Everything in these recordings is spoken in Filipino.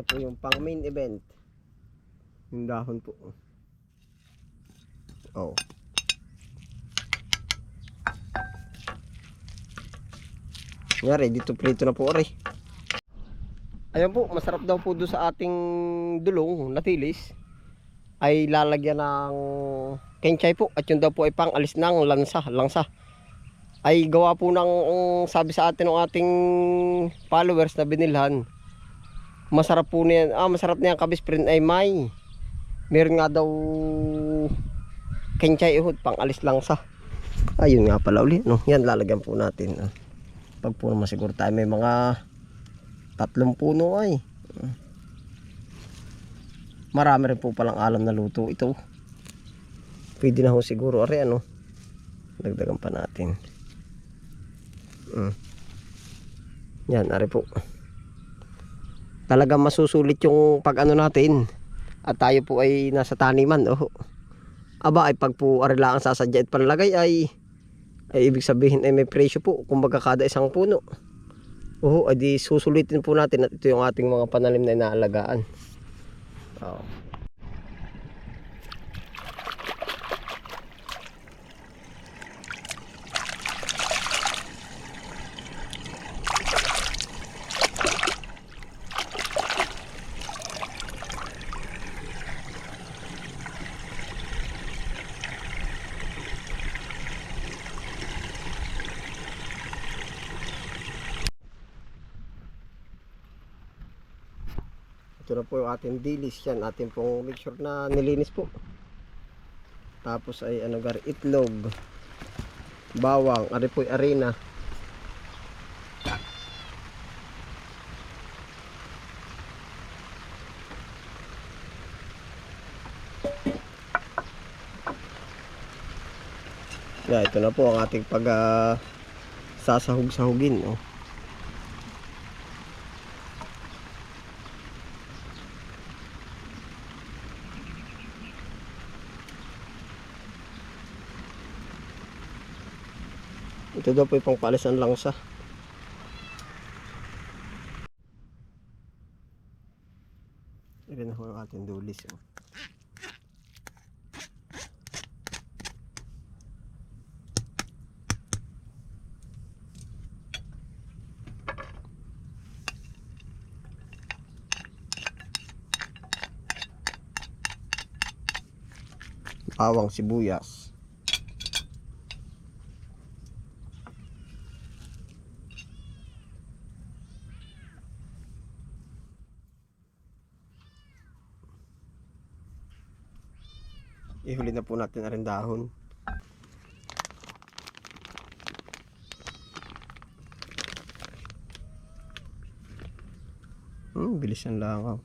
Ito po yung pang main event. Yung dahon po. Oh. Ngari, dito prito na po, aray. Ayan po, masarap daw po doon sa ating dulong, natilis. Ay lalagyan ng kenchay po. At yun daw po ay pang alis ng lansa, langsa. Ay gawa po ng sabi sa atin ng ating followers na binilhan. Masarap po niyan, ah masarap niyan kabisprint ay may. Meron nga daw kenchay ihod pang alis langsa. Ayun nga pala uli, no? Yan lalagyan po natin. ah. Pag po naman siguro tayo may mga tatlong puno ay. Marami rin po palang alam na luto ito. Pwede na ho siguro. Are ano. Dagdagan pa natin. Mm. Yan, are po. Talagang masusulit yung pag ano natin. At tayo po ay nasa taniman. Oh. Aba ay pag po arila ang sasadya at panlagay ay ay ibig sabihin ay may presyo po kumbaga kada isang puno. Oo, adi susulitin po natin at ito yung ating mga panalim na inaalagaan. Oo. Ito na po yung ating dilis yan. Ating pong make sure na nilinis po. Tapos ay ano gar itlog. Bawang. Ari po arena. Yeah, ito na po ang ating pag ah, sasahog-sahugin. Oh. Ito daw po yung pangpalis ng langsa. Na po yung ating dulis. Oh. Bawang sibuyas. Ihuli na po natin na rin dahon. Hmm, bilis ang langaw.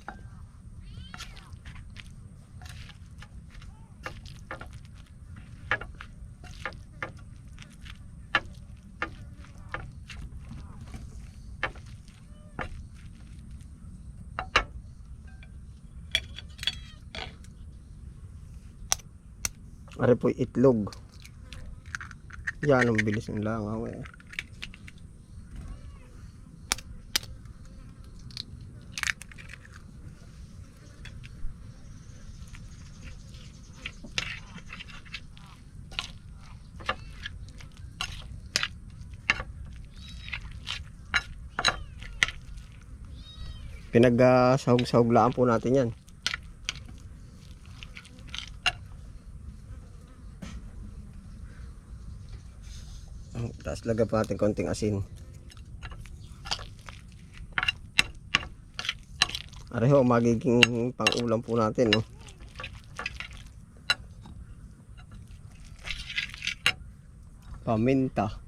Ari po itlog. Yan ang bilis ng langaw eh. Pinag-sahog-sahog laan po natin yan. Tapos lagyan pa natin konting asin. Areho, magiging pang-ulam po natin, no? Paminta.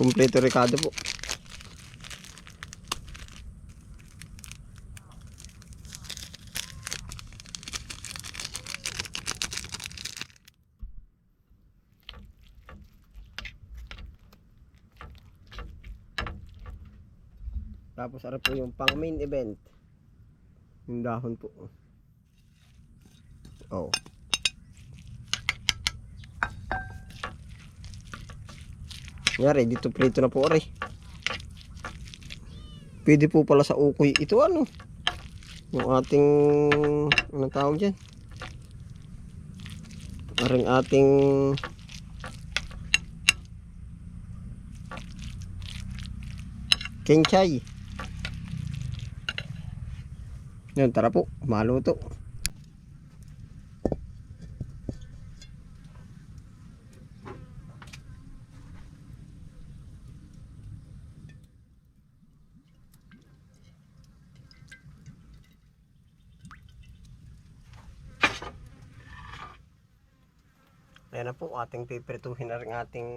Kompleto Ricardo po. Tapos ara po yung pang main event. Yung dahon po. Oh. Ngari, dito prito na po ori. Pwede po pala sa ukoy. Ito ano? Yung ating, anong tawag dyan? Maring ating kenchay. Yun, tara po. Maluto. Ayan na po, ating piprituhin na rin ating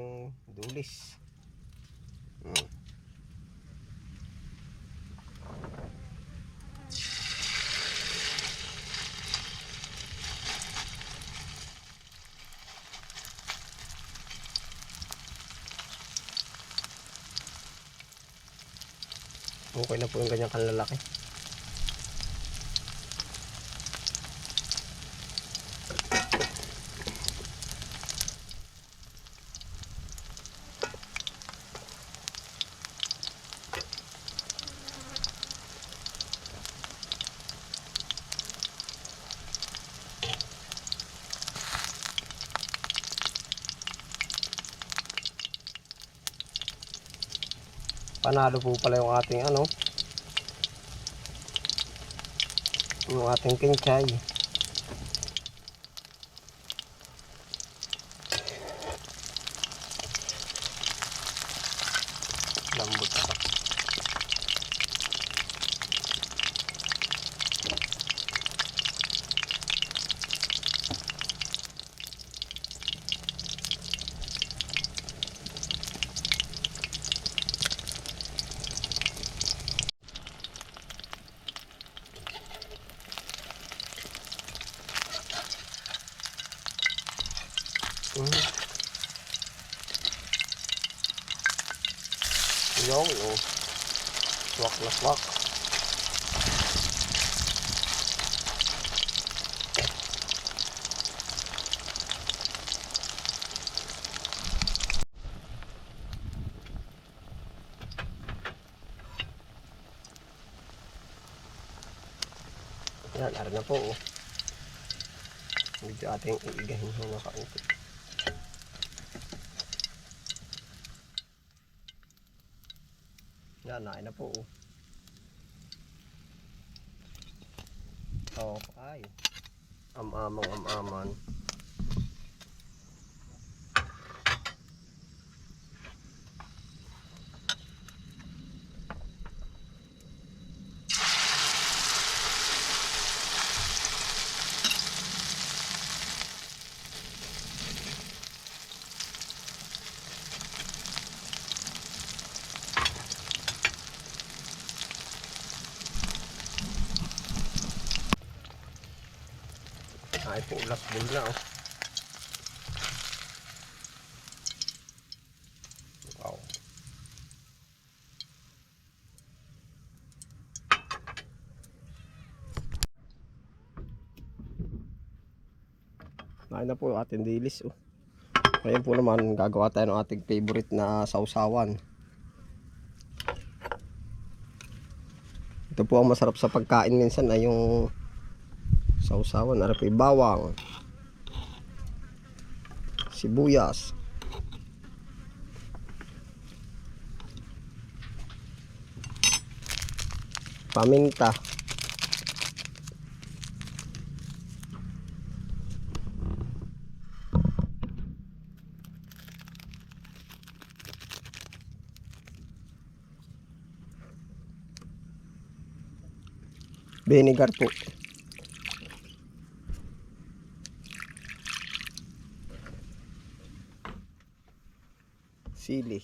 dulis. Okay na po yung ganyang kalalaki. Panalo po pala yung ating ano. Yung ating kinchay. Lambot pa. Mm. Yung, oh. Swak na swak. Yan, ara na po. Oh. Medyo ating iigahin mga kaunti. Nain na po. Oh, ay. Am-amang am-aman. Ay po, last bowl na oh. Wow. Nain na po yung ating dilis oh. Ngayon po naman gagawa tayo ng ating favorite na sausawan. Ito po ang masarap sa pagkain minsan ay yung sausawan, arapi bawang, sibuyas, paminta, vinegar po. Sili.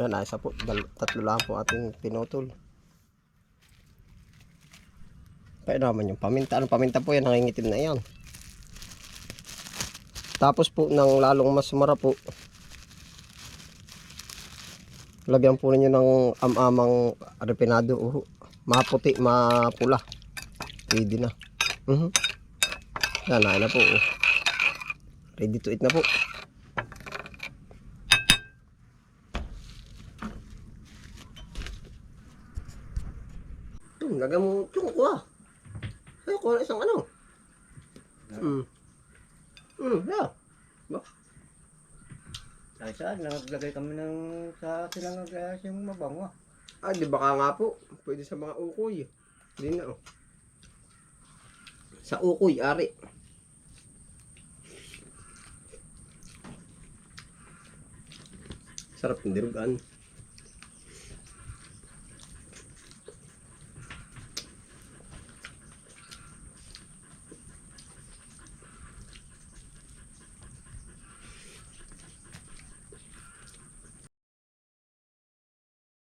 Yan, ay isa po. Tatlo lang po ating pinutol. Kaya naman yung paminta. Anong paminta po yan? Nangingitim na yan. Tapos po ng lalong mas sumara po. Lagyan po ninyo ng am-amang refinado. Uh, maputi, mapula. Pwede na. Mhm. Yan, nakain na po. Oh. Ready to eat na po. Ito, lagyan mo. Ito, kuha. Ay, kuha isang ano. Hmm. Hmm, yeah. Ay saan, naglagay kami ng sa silang uh, yung mabango. Ah, di baka nga po. Pwede sa mga ukoy. Hindi na, oh. Sa ukoy, ari. Sarap ng dirugan.